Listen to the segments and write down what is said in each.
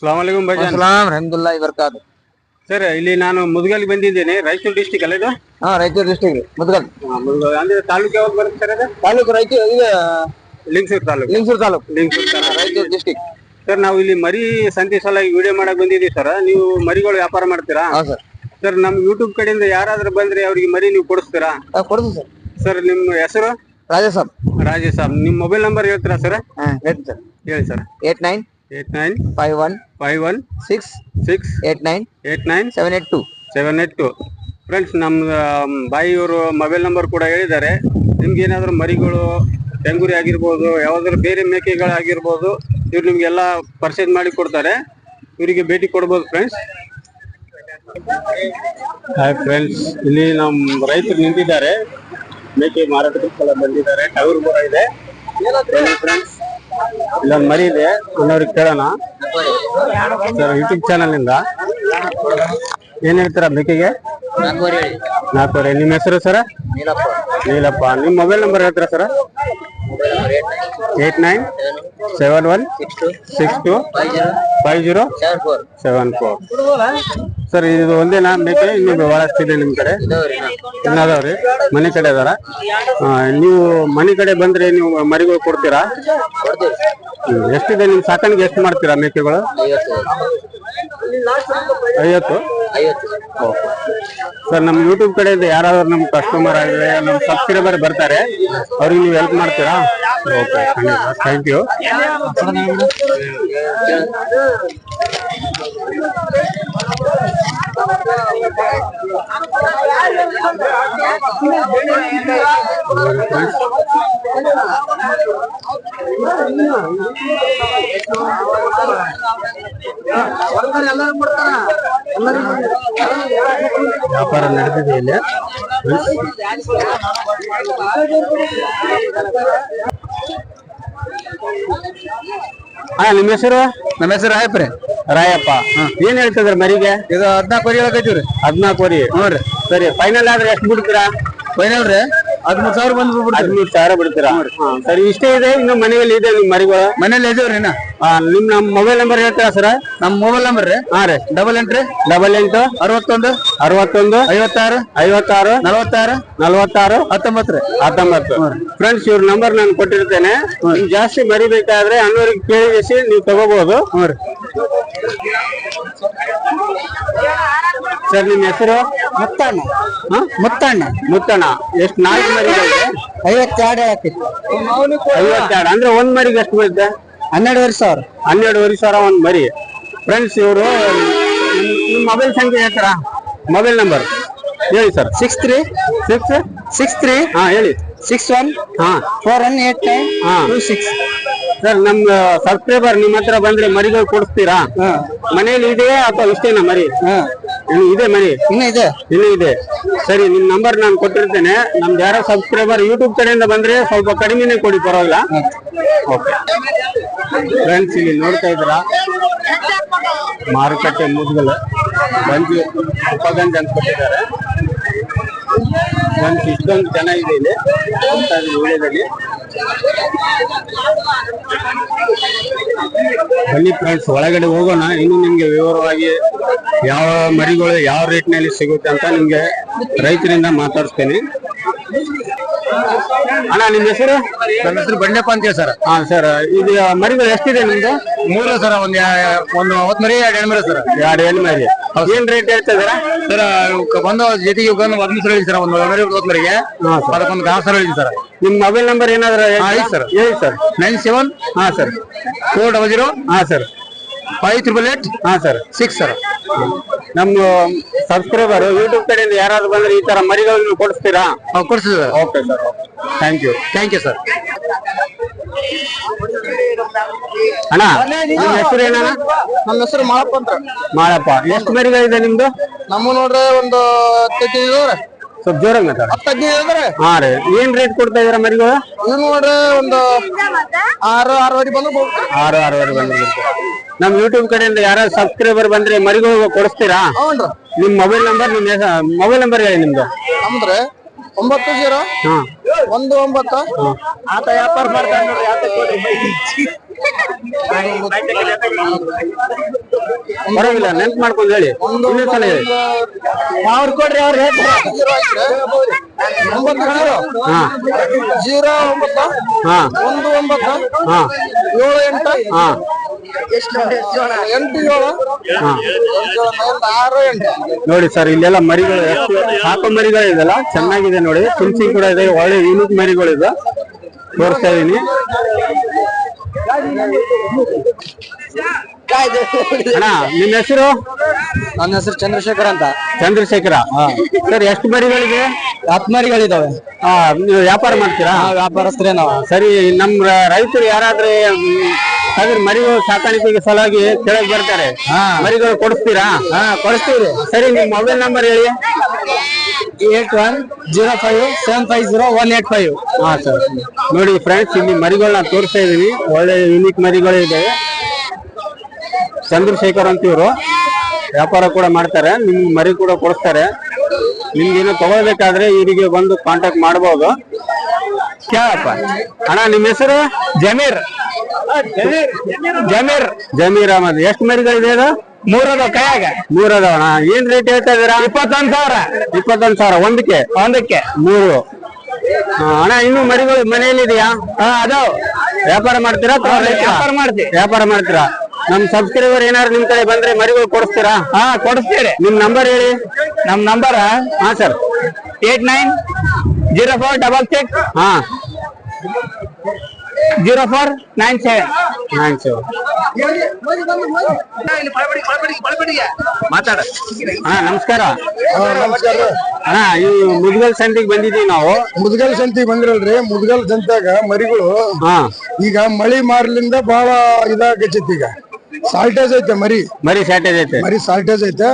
ಸಲಾಮಲೈಕುಂ ಭಾಯ್ಜಾನ್ ಸಲಾಮ್ ರಹಮದುಲ್ಲಾ ಬರ್ಕಾತ್ ಸರ್ ಇಲ್ಲಿ ನಾನು ಮುದ್ಗಲ್ ಬಂದಿದ್ದೇನೆ ರಾಯಚೂರು ಡಿಸ್ಟಿಕ್ ಅಲ್ಲ ಇದು? ಹಾ ರಾಯಚೂರು ಡಿಸ್ಟಿಕ್ ಮುದ್ಗಲ್. ಅಂದ್ರೆ ತಾಲೂಕು ಯಾವಾಗ ಬರುತ್ತೆ ಸರ್ ಅದು? ತಾಲೂಕು ರಾಯಚೂರು ಇದು ಲಿಂಗಸೂರು ತಾಲೂಕು. ಲಿಂಗಸೂರು ತಾಲೂಕು. ಲಿಂಗಸೂರು ತಾಲೂಕು. ರಾಯಚೂರು ಡಿಸ್ಟಿಕ್ ಸರ್ ನಾವು ಇಲ್ಲಿ ಮರಿ ಸಂತೆ ಸಲಾಗಿ ವಿಡಿಯೋ ಮಾಡಕ್ ಬಂದಿದ್ದೀವಿ ಸರ್. ನೀವು ಮರಿಗಳು ವ್ಯಾಪಾರ ಮಾಡ್ತೀರಾ? ಹಾ ಸರ್. ಸರ್ ನಮ್ ಯೂಟ್ಯೂಬ್ ಕಡೆಯಿಂದ ಯಾರಾದ್ರೂ ಬಂದ್ರೆ ಅವ್ರಿಗೆ ಮರಿ ನೀವು ಕೊಡಿಸ್ತೀರಾ? ಕೊಡ್ತೀನಿ ಸರ್. ಸರ್ ನಿಮ್ಮ ಹೆಸರು? ರಾಜೇಶ್ ಸಾಬ್. ರಾಜೇಶ್ ಸಾಬ್. ನಿಮ್ಮ ಮೊಬೈಲ್ ನಂಬರ್ ಹೇಳ್ತೀರಾ ಸರ್? ಹಾ ಹೇಳ್ತೀನಿ ಸರ್. ಹೇಳಿ sir. Eight nine eight nine five one five one six six eight nine eight nine seven eight two seven eight two. Friends ನಮ್ಮ ಬಾಯಿಯವರು ಮೊಬೈಲ್ ನಂಬರ್ ಕೂಡ ಹೇಳಿದ್ದಾರೆ. ನಿಮ್ಗೆ ಏನಾದರೂ ಮರಿಗಳು ಟೆಂಗುರಿ ಆಗಿರ್ಬೋದು ಯಾವ್ದಾದ್ರು ಬೇರೆ ಮೇಕೆಗಳಾಗಿರ್ಬೋದು ಇವ್ರು ನಿಮಗೆಲ್ಲ ಪರ್ಚೇಸ್ ಮಾಡಿ ಕೊಡ್ತಾರೆ. ಇವರಿಗೆ ಭೇಟಿ ಕೊಡ್ಬೋದು ಫ್ರೆಂಡ್ಸ್ ಹಾಯ್ ಫ್ರೆಂಡ್ಸ್ ಇಲ್ಲಿ ನಮ್ಮ ರೈತರು ನಿಂತಿದ್ದಾರೆ. ಮೇಕೆ ಮಾರಾಟಕ್ಕೆ ಬಂದಿದ್ದಾರೆ. ಟವರ್ ಕೂಡ ಇದೆ. ಫ್ರೆಂಡ್ಸ್ ಇಲ್ಲೊಂದು ಮರಿ ಇದೆ ಇನ್ನೊರಿಗೆ ಕೇಳೋಣ. ಸರ್ ಯೂಟ್ಯೂಬ್ ಚಾನಲ್ನಿಂದ ಏನ್ ಹೇಳ್ತೀರಾ ಬೆಕ್ಕಿಗೆ? ನಾಲ್ಕೂವರೆ. ನಿಮ್ಮ ಹೆಸರು ಸರ್? ನೀಲಪ್ಪ. ನೀಲಪ್ಪ ನಿಮ್ಮ ಮೊಬೈಲ್ ನಂಬರ್ ಹೇಳ್ತೀರಾ sir? Eight nine seven one six two five zero seven four. Sir ಇದು ಒಂದೇನಾ ಮೇಕೆ ಇನ್ನು ಬಹಳಷ್ಟಿದೆ ನಿಮ್ ಕಡೆ. ಇನ್ನದಾವ್ರಿ? ಮನೆ ಕಡೆ ಅದಾರ ನೀವು ಮನೆ ಕಡೆ ಬಂದ್ರೆ ನೀವು ಮರಿಗಳು ಕೊಡ್ತೀರಾ. ಎಷ್ಟಿದೆ ನಿಮ್ ಸಾಕಾಣಿಕೆ ಎಷ್ಟು ಮಾಡ್ತೀರಾ ಮೇಕೆಗಳು? ಐವತ್ತು? ಸರ್ ನಮ್ಮ ಯೂಟ್ಯೂಬ್ ಕಡೆಯಿಂದ ಯಾರಾದ್ರೂ ನಮ್ಮ ಕಸ್ಟಮರ್ ಆಗಿದೆ ನಮ್ ಸಬ್ಸ್ಕ್ರೈಬರ್ ಬರ್ತಾರೆ ಅವ್ರಿಗೆ ನೀವು ಹೆಲ್ಪ್ ಮಾಡ್ತೀರಾ? ಓಕೆ ಥ್ಯಾಂಕ್ ಯು ವ್ಯಾಪಾರ ನಡೆದಿದೆ ಇಲ್ಲಿ. ಹಾ ನಿಮ್ಮ ಹೆಸರು? ನಮ್ಮ ಹೆಸರು ರಾಯಪ್ರೆ. ರಾಯಪ್ಪ. ಏನ್ ಹೇಳ್ತದ್ರ ಮರಿಗೆ? ಇದು ಹದಿನಾಲ್ಕು ವರಿ ಹೇಳಕತ್ತೀವ್ರಿ ಕೋರಿ ನೋಡ್ರಿ ಸರಿ ಫೈನಲ್ ಆದ್ರೆ ಎಷ್ಟು ಬಿಡ್ತೀರಾ? ಫೈನಲ್ ರೀ? ಹದಿಮೂರು ಸಾವಿರ ಬಂದು ಹದಿಮೂರು ಸಾವಿರ ಬಿಡ್ತೀರಾ? ಸರಿ ಇಷ್ಟೇ ಇದೆ. ಇನ್ನು ಮನೆಯಲ್ಲಿ ಇದೆ ನಿಮ್ ಮರಿಗಳು? ಮನೇಲಿ ಇದೇವ್ರಿ ನಾ ನಿಮ್ ನಮ್ ಮೊಬೈಲ್ ನಂಬರ್ ಹೇಳ್ತೀರಾ ಸರ್? ನಮ್ಮ ಮೊಬೈಲ್ ನಂಬರ್ ರೀ. ಹಾ ರೀ. Double entry. ಡಬಲ್ ಎಂಟು. ಅರವತ್ತೊಂದು. ಅರವತ್ತೊಂದು. ಐವತ್ತಾರು. ಐವತ್ತಾರು. ನಲವತ್ತಾರು. ನಲವತ್ತಾರು. ಹತ್ತೊಂಬತ್ತು ರೀ. ಹತ್ತೊಂಬತ್ತು. ಫ್ರೆಂಡ್ಸ್ ಇವ್ರ ನಂಬರ್ ನಾನು ಕೊಟ್ಟಿರ್ತೇನೆ. ನಿಮ್ಗೆ ಜಾಸ್ತಿ ಮರಿಬೇಕಾದ್ರೆ ಅನ್ನೋರಿಗೆ ಕೇಳಿ ನೀವು ತಗೋಬಹುದು ಸರ್ ನಿಮ್ಮ ಹೆಸರು? ಮುತ್ತಣ್ಣ. ಹಾ? ಮುತ್ತಣ್ಣ. ಮುತ್ತಣ್ಣ. ಎಷ್ಟು ನಾಲ್ಕು ಮರಿ ಐವತ್ತೆರಡು ಹಾಕಿತ್ತು. ಐವತ್ತೆರಡು. ಅಂದ್ರೆ ಒಂದ್ ಮರಿಗೆ ಎಷ್ಟು ಬರುತ್ತೆ ಹನ್ನೆರಡುವರೆ ಸಾವಿರ. ಹನ್ನೆರಡುವರೆ ಸಾವಿರ ಒಂದ್ ಮರಿ. ಫ್ರೆಂಡ್ಸ್ ಇವರು ನಿಮ್ಮ ಮೊಬೈಲ್ ಸಂಖ್ಯೆ ಹೇಳ್ತಾರ? ಮೊಬೈಲ್ ನಂಬರ್ ಹೇಳಿ sir. Six three six six three ಹಾ ಹೇಳಿ. ಸಿಕ್ಸ್ ಒನ್ ಹಾ. ಫೋರ್ ಒನ್ ಏಟ್ ನೈನ್ ಹಾ. ಟೂ ಸಿಕ್ಸ್ ಸರ್ ನಮ್ ಸಬ್ಸ್ಕ್ರೈಬರ್ ನಿಮ್ಮ ಹತ್ರ ಬಂದ್ರೆ ಮರಿಗಳು ಕೊಡಿಸ್ತೀರಾ? ಮನೇಲಿ ಇದೆಯಾ ಅಥವಾ ಇಷ್ಟೇನಾ ಮರಿ? ಇನ್ನು ಇದೆ ಮನೆ. ಇನ್ನು ಇದೆ? ಇನ್ನೂ ಇದೆ. ಸರಿ ನಿಮ್ ನಂಬರ್ ನಾನು ಕೊಟ್ಟಿರ್ತೇನೆ. ನಮ್ದು ಯಾರೋ ಸಬ್ಸ್ಕ್ರೈಬರ್ ಯೂಟ್ಯೂಬ್ ಕಡೆಯಿಂದ ಬಂದ್ರೆ ಸ್ವಲ್ಪ ಕಡಿಮೆನೆ ಕೊಡಿ ಪರವಾಗಿಲ್ಲ. ಓಕೆ ಫ್ರೆಂಡ್ಸ್ ಇಲ್ಲಿ ನೋಡ್ತಾ ಇದ್ದೀರಾ? ಮಾರುಕಟ್ಟೆ ಮುದ್ಗಲ್ ಗಂಜಿ ಉಪಗಂಜ್ ಅಂತ ಕೊಟ್ಟಿದ್ದಾರೆ. ಗಂಜ್ ಇಷ್ಟೊಂದು ಜನ ಇದೆ ಇಲ್ಲಿ ವಿಡಿಯೋದಲ್ಲಿ ಬನ್ನಿ ಫ್ರೆಂಡ್ಸ್ ಒಳಗಡೆ ಹೋಗೋಣ. ಇನ್ನು ನಿಮ್ಗೆ ವಿವರವಾಗಿ ಯಾವ ಮರಿಗಳು ಯಾವ ರೇಟ್ನಲ್ಲಿ ಸಿಗುತ್ತೆ ಅಂತ ನಿಮ್ಗೆ ರೈತರಿಂದ ಮಾತಾಡಿಸ್ತೇನೆ. ಅಣ್ಣ ನಿಮ್ ಹೆಸರು? ನನ್ನ ಹೆಸರು ಬಂಡೆಪ್ಪ ಅಂತ ಸರ್. ಹಾ ಸರ್. ಇದು ಮರಿಗಳು ಎಷ್ಟಿದೆ ನಿಮ್ದು? ಮೂರು ಸರ್ ಒಂದ್ ಒಂದು ಅವತ್ ಮರಿ ಎರಡು ಎಣ್ಣೆ ಮರಿ ಸರ್. ಎರಡು ಎಣ್ಮರಿ. ಮರಿ ಏನ್ ರೇಟ್ ಹೇಳ್ತಾ ಸರ್ ಬಂದ ಜೊತೆಗೆ ಬಂದು ಒಂದು ಸರ್ ಹೇಳಿ ಸರ್ ಒಂದು ಮರಿ ಅವತ್ ಮರಿಗೆ. ಅದಕ್ಕೊಂದು ಸರ್ ಹೇಳಿ ಸರ್. ನಿಮ್ ಮೊಬೈಲ್ ನಂಬರ್ ಏನಾದ್ರು ಹೇಳಿ ಸರ್. ಹೇಳಿ ಸರ್. ನೈನ್ ಸೆವೆನ್ ಹಾ ಸರ್. ಫೋರ್ ಡಬಲ್ ಜೀರೋ ಹಾ ಸರ್. ಫೈವ್ ತ್ರಿಬಲ್ ಏಟ್ ಹಾ ಸರ್. Six sir. ನಮ್ಮ ಸಬ್ಸ್ಕ್ರೈಬರ್ ಯೂಟ್ಯೂಬ್ ಕಡೆಯಿಂದ ಯಾರಾದ್ರು ಬಂದ್ರೆ ಈ ತರ ಮರಿಗಳನ್ನು ಕೊಡಿಸ್ತೀರಾ? ಕೊಡಿಸ್ತೀವಿ sir. Okay sir thank you thank you sir ಅಣ್ಣ ನಿಮ್ ಹೆಸರು ಏನಣ್ಣ? ನನ್ನ ಹೆಸರು ಮಾಳಪ್ಪ ಅಂತ. ಮಾಡಪ್ಪ ಎಷ್ಟು ಮರಿಗಳಿದೆ ನಿಮ್ದು? ನಮ್ಮ ನೋಡ್ರಿ ಒಂದು ಹತ್ತೈದು ಇದಾವ್ರೆ ಸ್ವಲ್ಪ ಜೋರಾಗಿ ಮಾತಾಡ. ಹತ್ತು ಹದಿನೈದು ಹಾ ರೀ. ಏನ್ ರೇಟ್ ಕೊಡ್ತಾ ಇದೀರ ಮರಿಗಳು ನೋಡ್ರಿ ಒಂದು ಆರು ಆರೂವರೆ ಬಂದು ಹೋಗ್ತಾರೆ ಆರು ಆರೂವರೆ ಬಂದಿರುತ್ತೆ ನಮ್ ಯೂಟ್ಯೂಬ್ ಕಡೆಯಿಂದ ಯಾರಾದ್ರು ಸಬ್ಸ್ಕ್ರೈಬರ್ ಬಂದ್ರೆ ಮರಿಗಳು ಕೊಡಿಸ್ತೀರಾ? ಹ್ಞೂ ನಿಮ್ ಮೊಬೈಲ್ ನಂಬರ್ ನಿಮ್ ಮೊಬೈಲ್ ನಂಬರ್ ಹೇಳಿ ನಿಮ್ದು. ಅಂದ್ರೆ ಒಂಬತ್ತು ಜೀರೋ ಹಾ. ಒಂದು ಒಂಬತ್ತು. ಆತ ವ್ಯಾಪಾರ ಮಾಡ್ತಾರೆ ನೋಡ್ರಿ ಆತ ಕೊಡ್ರಿ. ಪರವಾಗಿಲ್ಲ ನೆನ್ಪು ಮಾಡ್ಕೊಂಡು ಹೇಳಿ. ಇನ್ನೊಂದ್ ಸಲ ಹೇಳಿ. ಅವ್ರು ಕೊಡ್ರಿ ಅವ್ರು ಹಾ. ಜೀರೋ ಒಂಬತ್ತು? ಹಾ. ಒಂದು ಒಂಬತ್ತು? ಹಾ. ಏಳು ಎಂಟು? ಹಾ. ಎಂಟು ಏಳು ಆರು ಎಂಟು. ನೋಡಿ ಸರ್ ಇಲ್ಲೆಲ್ಲ ಮರಿಗಳು ಸಾಕು ಮರಿಗಳು ಇದೆಲ್ಲ? ಚೆನ್ನಾಗಿದೆ ನೋಡಿ. ಫಿನ್ಸಿಂಗ್ ಕೂಡ ಇದೆ. ಒಳ್ಳೆ ಯೂನಿಕ್ ಮರಿಗಳು ಇದೆ ತೋರಿಸ್ತಾ ಇದೀನಿ. ಅಣ್ಣ ನಿಮ್ಮ ಹೆಸರು? ನನ್ನ ಹೆಸರು ಚಂದ್ರಶೇಖರ್ ಅಂತ. ಚಂದ್ರಶೇಖರ ಸರ್ ಎಷ್ಟು ಮರಿಗಳಿದೆ? ಹತ್ತು ಮರಿಗಳಿದಾವೆ. ಹಾ ನೀವು ವ್ಯಾಪಾರ ಮಾಡ್ತೀರಾ? ವ್ಯಾಪಾರಸ್ಥರೇ ನಾವು. ಸರಿ ನಮ್ ರೈತರು ಯಾರಾದ್ರೆ ಅದ್ರ ಮರಿಗಳು ಸಾಕಾಣಿಕೆಗೆ ಸಲುವಾಗಿ ಕೆಳಗ್ ಬರ್ತಾರೆ. ಮರಿಗಳು ಕೊಡಿಸ್ತೀರಾ? ಹಾ ಕೊಡಿಸ್ತೀವಿ. ಸರಿ ನಿಮ್ ಮೊಬೈಲ್ ನಂಬರ್ ಹೇಳಿ. Eight one zero five seven five zero one eight five. ಹಾ ಸರ್. ನೋಡಿ ಫ್ರೆಂಡ್ಸ್ ಇಲ್ಲಿ ಮರಿಗಳನ್ನ ತೋರಿಸ್ತಾ ಇದೀನಿ ಒಳ್ಳೆ ಯೂನಿಕ್ ಮರಿಗಳು ಇದೆ. ಚಂದ್ರಶೇಖರ್ ಅಂತ ಇವರು. ವ್ಯಾಪಾರ ಕೂಡ ಮಾಡ್ತಾರೆ. ನಿಮ್ಗೆ ಮರಿ ಕೂಡ ಕೊಡಿಸ್ತಾರೆ. ನಿಮ್ಗೇನು ತಗೋಬೇಕಾದ್ರೆ ಇವರಿಗೆ ಬಂದು ಕಾಂಟ್ಯಾಕ್ಟ್ ಮಾಡಬಹುದು ಕೇಳಪ್ಪ. ಅಣ್ಣ ನಿಮ್ಮ ಹೆಸರು? ಜಮೀರ್. ಜಮೀರ್ ಜಮೀರ್ ಅಹಮದ್. ಎಷ್ಟು ಮರಿಗಳಿದೆ ಇದು? ಮೂರದ ಕೈಯಾಗ? ಮೂರದವಣ ಏನ್ ರೇಟ್ ಹೇಳ್ತಾ ಇದೀರಾ ಇಪ್ಪತ್ತೊಂದ್ ಸಾವಿರ. ಇಪ್ಪತ್ತೊಂದ್ ಸಾವಿರ ಒಂದಕ್ಕೆ? ಒಂದಕ್ಕೆ. ಮೂರು. ಹಾ, ಅಣ್ಣ ಇನ್ನು ಮರಿಗಳು ಮನೆಯಲ್ಲಿ ಇದೆಯಾ? ಹಾ ಅದಾವ. ವ್ಯಾಪಾರ ಮಾಡ್ತೀರಾ ಅಥವಾ ವ್ಯಾಪಾರ ಮಾಡ್ತೀವಿ. ವ್ಯಾಪಾರ ಮಾಡ್ತೀರಾ? ನಮ್ ಸಬ್ಸ್ಕ್ರೈಬರ್ ಏನಾದ್ರು ನಿಮ್ ಕಡೆ ಬಂದ್ರೆ ಮರಿಗಳು ಕೊಡಿಸ್ತೀರಾ? ಹಾ ಕೊಡಿಸ್ತೀರಿ. ನಿಮ್ ನಂಬರ್ ಹೇಳಿ. ನಮ್ ನಂಬರ್ ಹಾ sir eight nine zero four double six. ಹಾ. Zero four nine seven nine seven ಮಾತಾಡ. ಹಾ ನಮಸ್ಕಾರ. ನಮಸ್ಕಾರ. ಅಣ್ಣ ಈ ಮುದ್ಗಲ್ ಸಂತಿಗೆ ಬಂದಿದೀವಿ ನಾವು. ಮುದ್ಗಲ್ ಸಂತಿಗೆ ಬಂದಿರಲ್ರಿ. ಮುದ್ಗಲ್ ಸಂತ್ಯಾಗ ಮರಿಗಳು ಹಾ. ಈಗ ಮಳಿ ಮಾರ್ಲಿಂದ ಬಹಳ ಇದಾಗಚ್ಚೈತಿ ಈಗ. ಸಾಲ್ಟೇಜ್ ಐತೆ ಮರಿ. ಮರಿ ಶಾರ್ಟೇಜ್ ಐತೆ. ಮರಿ ಸಾಲ್ಟೇಜ್ ಐತೆ.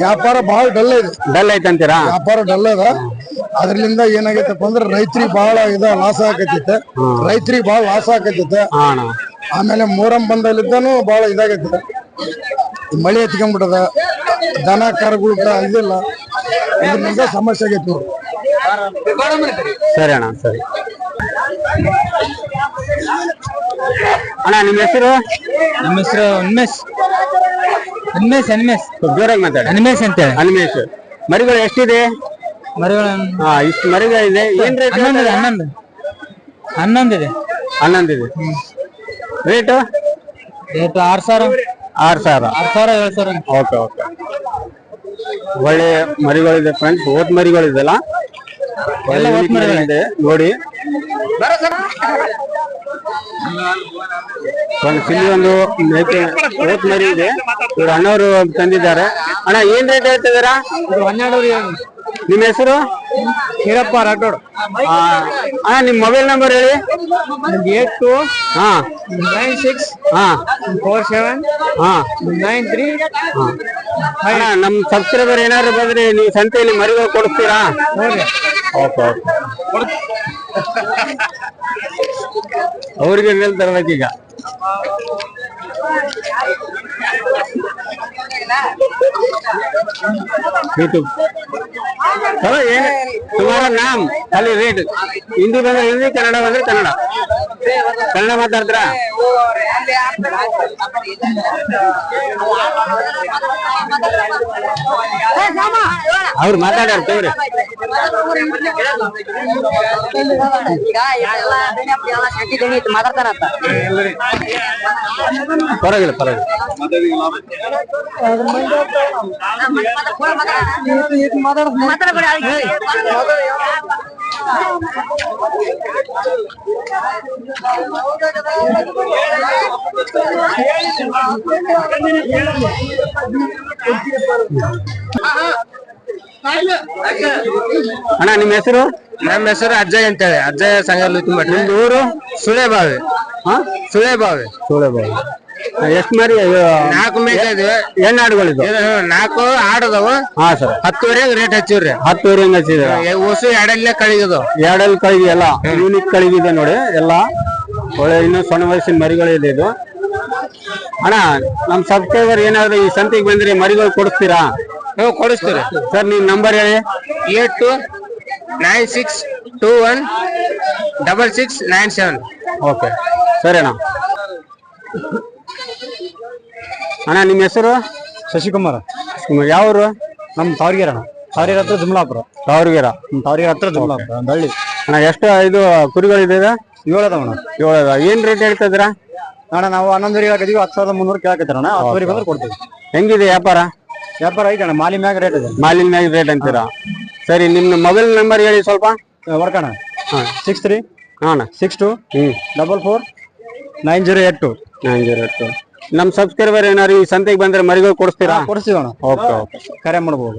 ವ್ಯಾಪಾರ ಬಹಳ ಡಲ್ ಇದೆ. ಡಲ್ ಅಂತೀರಾ? ವ್ಯಾಪಾರ ಡಲ್ ಅದ. ಅದ್ರಲಿಂದ ಏನಾಗೈತಪ್ಪ ಅಂದ್ರೆ ರೈತರಿಗೆ ಬಹಳ ಇದ ಲಾಸ ಆಕತೈತೆ ರೈತರಿಗೆ ಬಹಳ ಲಾಸ್ ಅಣ್ಣ. ಆಮೇಲೆ ಮೂರಂ ಬಂದಲ್ಲಿದ್ದಾನು ಬಹಳ ಇದಾಗೈತೆ. ಮಳೆ ಎತ್ಕೊಂಡ್ಬಿಟ್ಟದ. ದನ ಕರುಗಳು ಕೂಡ ಇದಿಲ್ಲ. ಇದರಿಂದ ಸಮಸ್ಯೆ ಆಗೈತಿ ಸರಿ ಅಣ್ಣ ಸರಿ. ಅಣ್ಣ ನಿಮ್ಮ ಹೆಸರು? ನಮ್ಮ ಹೆಸರು ಉನ್ಮೇಶ್. ಉನ್ಮೇಶ್ ಅನ್ಮೇಶ್. ಸ್ವಲ್ಪ ಜೋರಾಗಿ ಮಾತಾಡಿ. ಅನ್ಮೇಶ್ ಅಂತೇಳಿ ಅನ್ಮೇಶ್. ಮರಿಗಳು ಎಷ್ಟಿದೆ? ಮರಿಗಳು ಹಾ ಇಷ್ಟು ಮರಿಗಳಿದೆ. ಏನ್ ರೇಟ್ ಹನ್ನೊಂದು ಇದೆ ಹನ್ನೊಂದು. ಹನ್ನೊಂದು ಇದೆ. ಹನ್ನೊಂದು ಇದೆ. ರೇಟ್ ರೇಟ್ ಆರು ಸಾವಿರ. ಆರು ಸಾವಿರ. ಆರು ಸಾವಿರ ಏಳು ಸಾವಿರ. Okay okay. ಒಳ್ಳೆ ಮರಿಗಳಿದೆ ಫ್ರೆಂಡ್ಸ್ ಓಟ್ ಮರಿಗಳಿದೆಲ್ಲ. ಒಳ್ಳೆ ಮರಿಗಳಿದೆ. ನೋಡಿ. ಒಂದು ಇಲ್ಲಿ ಒಂದು ಓಟ್ ಮರಿ ಇದೆ. ಇವ್ರ ಅಣ್ಣವರು ತಂದಿದ್ದಾರೆ. ಅಣ್ಣ ಏನ್ ರೇಟ್ ಹೇಳ್ತಿದ್ದೀರಾ ಹನ್ನೆರಡು ನಿಮ್ಮ ಹೆಸರು? ಹೀರಪ್ಪ ರಾಠೋಡ್. ಅಣ್ಣ ನಿಮ್ ಮೊಬೈಲ್ ನಂಬರ್ ಹೇಳಿ. ಏಟ್ ಟು ಹಾ. ನೈನ್ ಸಿಕ್ಸ್ ಹಾ. ಫೋರ್ ಸೆವೆನ್ ಹಾ. ನೈನ್ ತ್ರೀ ಅಣ್ಣ ನಮ್ ಸಬ್ಸ್ಕ್ರೈಬರ್ ಏನಾದ್ರು ಬಂದ್ರೆ ನೀವು ಸಂತೆಯಲ್ಲಿ ಮರಿಗಳು ಕೊಡ್ತೀರಾ ಓಕೆ ಓಕೆ. ಅವ್ರಿಗೆ ಮೇಲೆ ತರಬೇಕು ಈಗ ಯೂಟ್ಯೂಬ್ ಚಲೋ ಏನು ಸುಮಾರು ನಾಮ್ ಅಲ್ಲಿ ರೇಟ್ ಹಿಂದಿ ಬಂದ್ರೆ ಹಿಂದಿ ಕನ್ನಡ ಬಂದ್ರೆ ಕನ್ನಡ ಕನ್ನಡ ಮಾತಾಡ್ತೀರಾ ಅವ್ರು ಮಾತಾಡ್ಯಾರ ತಗೋರಿ ಮಾತಾಡ್ತಾರಂತ ಪರವಾಗಿಲ್ಲ. ಪರವಾಗಿಲ್ಲ ಅಣ್ಣ ನಿಮ್ಮ ಹೆಸರು? ನಮ್ಮ ಹೆಸರು ಅಜ್ಜಯ್ ಅಂತೇಳಿ. ಅಜ್ಜಯ್ ಸಂಘದಲ್ಲಿ ತುಂಬ ನಿಮ್ದು ಊರು? ಸುಳೆಬಾವಿ ಹಾ? ಸುಳೆಬಾವಿ ಸೋಳೆಬಾವಿ ಎಷ್ಟು ಮರಿ ನಾಲ್ಕು ಮೇಕೆ ಹೆಣ್ಣು ಇದು ನಾಲ್ಕು ಆಡದವು ಹಾ ಸರ್. ಹತ್ತುವರೆ ರೇಟ್ ಹಚ್ಚಿವ್ರಿ. ಹತ್ತುವರೆ ಹಿಂಗ್ ಹಚ್ಚಿದ್ದೀರಾ ಹೊಸು ಎರಡಲ್ಲೇ ಕಳಿಗದು ಎರಡಲ್ಲಿ ಕಳಿಗೆ ಎಲ್ಲ ಯೂನಿಕ್ ಕಳಿಗಿದೆ ನೋಡಿ ಎಲ್ಲ. ಒಳ್ಳೆ ಇನ್ನು ಸಣ್ಣ ವಯಸ್ಸಿನ ಮರಿಗಳಿದೆ ಇದು. ಅಣ್ಣ ನಮ್ ಸಬ್ಸ್ಕ್ರೈಬರ್ ಏನಾದ್ರು ಈ ಸಂತಿಗೆ ಬಂದ್ರೆ ಮರಿಗಳು ಕೊಡಿಸ್ತೀರಾ? ನೀವು ಕೊಡಿಸ್ತೀರಿ ಸರ್ ನಿಮ್ ನಂಬರ್ ಹೇಳಿ. Eight two nine six two one double six nine seven. Okay. ಸರಿ ಅಣ್ಣ. ಅಣ್ಣ ನಿಮ್ಮ ಹೆಸರು? ಶಶಿಕುಮಾರ್. ಯಾವರು? ನಮ್ಮ ತಾವರಿಗೆರೆ ತಾವರಿಗೆರೆ ಹತ್ರ ಜುಮ್ಲಾಪುರ. ತಾವರ್ಗಿರ? ನಮ್ಮ ತಾವರಿಗೆರೆ ಹತ್ರ ಜುಮ್ಲಾಪುರ ಒಂದು ಹಳ್ಳಿ. ಅಣ್ಣ ಎಷ್ಟು ಇದು ಕುರಿಗಳಿದೆ ಏಳು ಅದಾವ ಅಣ್ಣ. ಏಳು ಏನು ರೇಟ್ ಹೇಳ್ತಾ ಇದ್ದೀರಾ ಅಣ್ಣ ನಾವು ಹನ್ನೊಂದು ಹಾಕಿದೀವಿ ಹತ್ತು ಸಾವಿರದ ಮುನ್ನೂರು ಕೇಳಕತ್ತೀರ ಅಣ್ಣ ಹತ್ತುವರೆಗೆ ಬಂದ್ರೆ ಕೊಡ್ತೀವಿ. ಹೆಂಗಿದೆ ವ್ಯಾಪಾರ? ವ್ಯಾಪಾರ ಐತೆ ಅಣ್ಣ. ಮಾಲಿನ ಮ್ಯಾಗ ರೇಟ್ ಇದೆ. ಮಾಲಿನ ಮ್ಯಾಗ ರೇಟ್ ಅಂತೀರಾ? ಸರಿ ನಿಮ್ಮ ಮೊಬೈಲ್ ನಂಬರ್ ಹೇಳಿ ಸ್ವಲ್ಪ. ವರ್ಕಣ ಹಾಂ. ಸಿಕ್ಸ್ ತ್ರೀ ಹಾಂ ಅಣ್ಣ. ಸಿಕ್ಸ್ ಟು ಹ್ಞೂ double four nine zero eight two nine zero two ನಮ್ಮ ಸಬ್ಸ್ಕ್ರೈಬರ್ ಏನಾರು ಈ ಸಂತೆಗೆ ಬಂದ್ರೆ ಮರಿಗಳು ಕೊಡಿಸ್ತೀರಾ? ಕೊಡಿಸ್ತೀವಿ ಓಕೆ ಓಕೆ. ಕರೆ ಮಾಡ್ಬೋದು.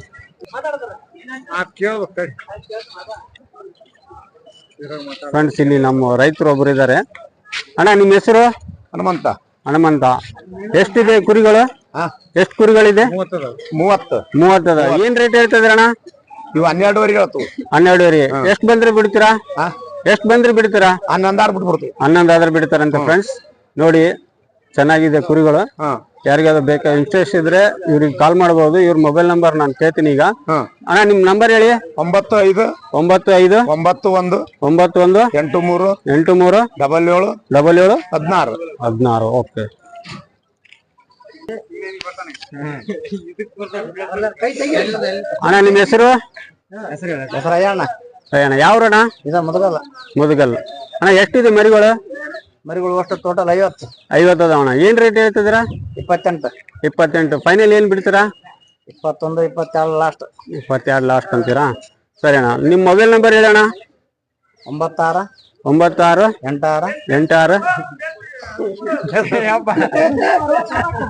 ಫ್ರೆಂಡ್ಸ್ ಇಲ್ಲಿ ನಮ್ಮ ರೈತರು ಒಬ್ರು ಇದ್ದಾರೆ ಅಣ್ಣ ನಿಮ್ಮ ಹೆಸರು? ಹನುಮಂತ. ಹನುಮಂತ. ಎಷ್ಟಿದೆ ಕುರಿಗಳು? ಹಾ. ಎಷ್ಟು ಕುರಿಗಳಿದೆ? ಮೂವತ್ತು. ಮೂವತ್ತದ. ಏನ್ ರೇಟ್ ಹೇಳ್ತಿದ್ರ ಅಣ್ಣ ಇವು ಹನ್ನೆರಡುವರೆಗೆ ಹೇಳ್ತು ಹನ್ನೆರಡುವರೆ ಎಷ್ಟು ಬಂದ್ರೆ ಬಿಡ್ತೀರಾ? ಹಾ. ಎಷ್ಟು ಬಂದ್ರೆ ಬಿಡ್ತೀರಾ? ಹನ್ನೊಂದಾರು ಬಿಟ್ಬಿಡ್ತೀವಿ. ಹನ್ನೊಂದಾದ್ರೆ ಬಿಡ್ತಾರಂತೆ ಫ್ರೆಂಡ್ಸ್ ನೋಡಿ ಚೆನ್ನಾಗಿದೆ ಕುರಿಗಳು. ಯಾರಿಗಾದ್ರೂ ಯಾರಿಗಾದ್ರು ಬೇಕಾ ಇಂಟ್ರೆಸ್ಟ್ ಇದ್ರೆ ಇವ್ರಿಗೆ ಕಾಲ್ ಮಾಡಬಹುದು ಇವ್ರ ಮೊಬೈಲ್ ನಂಬರ್ ನಾನು ಕೇಳ್ತೀನಿ ಈಗ. ಹಾ. ಅಣ್ಣ ನಿಮ್ ನಂಬರ್ ಹೇಳಿ. ಒಂಬತ್ತು ಐದು ಒಂಬತ್ತು ಐದು ಒಂಬತ್ತು ಒಂದು ಒಂಬತ್ತು ಒಂದು ಎಂಟು ಮೂರು ಎಂಟು ಮೂರು ಡಬಲ್ ಏಳು ಡಬಲ್ ಏಳು ಹದಿನಾರು. ಹದಿನಾರು ಓಕೆ ಅಣ್ಣ ನಿಮ್ಮ ಹೆಸರು? ಹೆಸರು ಅಯ್ಯಣ್ಣ ಮುದಗಲ್ಲ ಯಾವ್ರಣ್ಣ? ಇದ ಮೊದಲಲ್ಲ ಮುದುಗಲ್ ಅಣ್ಣ ಎಷ್ಟಿದೆ ಮರಿಗಳು? ಮರಿಗಳು ಅಷ್ಟು ಟೋಟಲ್ ಐವತ್ತು. ಐವತ್ತು ಅದಾವ ಅಣ್ಣ ಏನ್ ರೇಟ್ ಹೇಳ್ತಿದ್ರ ಇಪ್ಪತ್ತೆಂಟು. ಇಪ್ಪತ್ತೆಂಟು. ಫೈನಲ್ ಏನ್ ಬಿಡ್ತೀರಾ? ಇಪ್ಪತ್ತೊಂದು ಇಪ್ಪತ್ತೆರಡು ಲಾಸ್ಟ್ ಇಪ್ಪತ್ತೆರಡು ಲಾಸ್ಟ್ ಅಂತೀರಾ? ಸರಿ ಅಣ್ಣ. ನಿಮ್ಮ ಮೊಬೈಲ್ ನಂಬರ್ ಹೇಳಣ್ಣ ಒಂಬತ್ತಾರು. ಒಂಬತ್ತಾರು. ಎಂಟಾರು. ಎಂಟಾರು.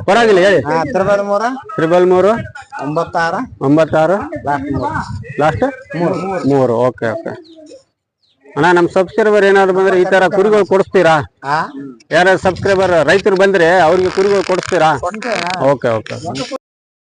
ಪರವಾಗಿಲ್ಲ ಹೇಳಿ. ತ್ರಿಬಲ್ ಮೂರು ಮೂರ. ತ್ರಿಬಲ್ ಮೂರು. ಒಂಬತ್ತಾರು. ಒಂಬತ್ತಾರು. ಲಾಸ್ಟ್ ಮೂರು. ಲಾಸ್ಟ್ ಮೂರು. ಓಕೆ ಓಕೆ ಅಣ್ಣ ನಮ್ಮ ಸಬ್ಸ್ಕ್ರೈಬರ್ ಏನಾದ್ರು ಬಂದ್ರೆ ಈ ತರ ಕುರಿಗಳು ಕೊಡಿಸ್ತೀರಾ? ಯಾರು ಸಬ್ಸ್ಕ್ರೈಬರ್ ರೈತರು ಬಂದ್ರೆ ಅವ್ರಿಗೆ ಕುರಿಗಳು ಕೊಡಿಸ್ತೀರಾ? Okay okay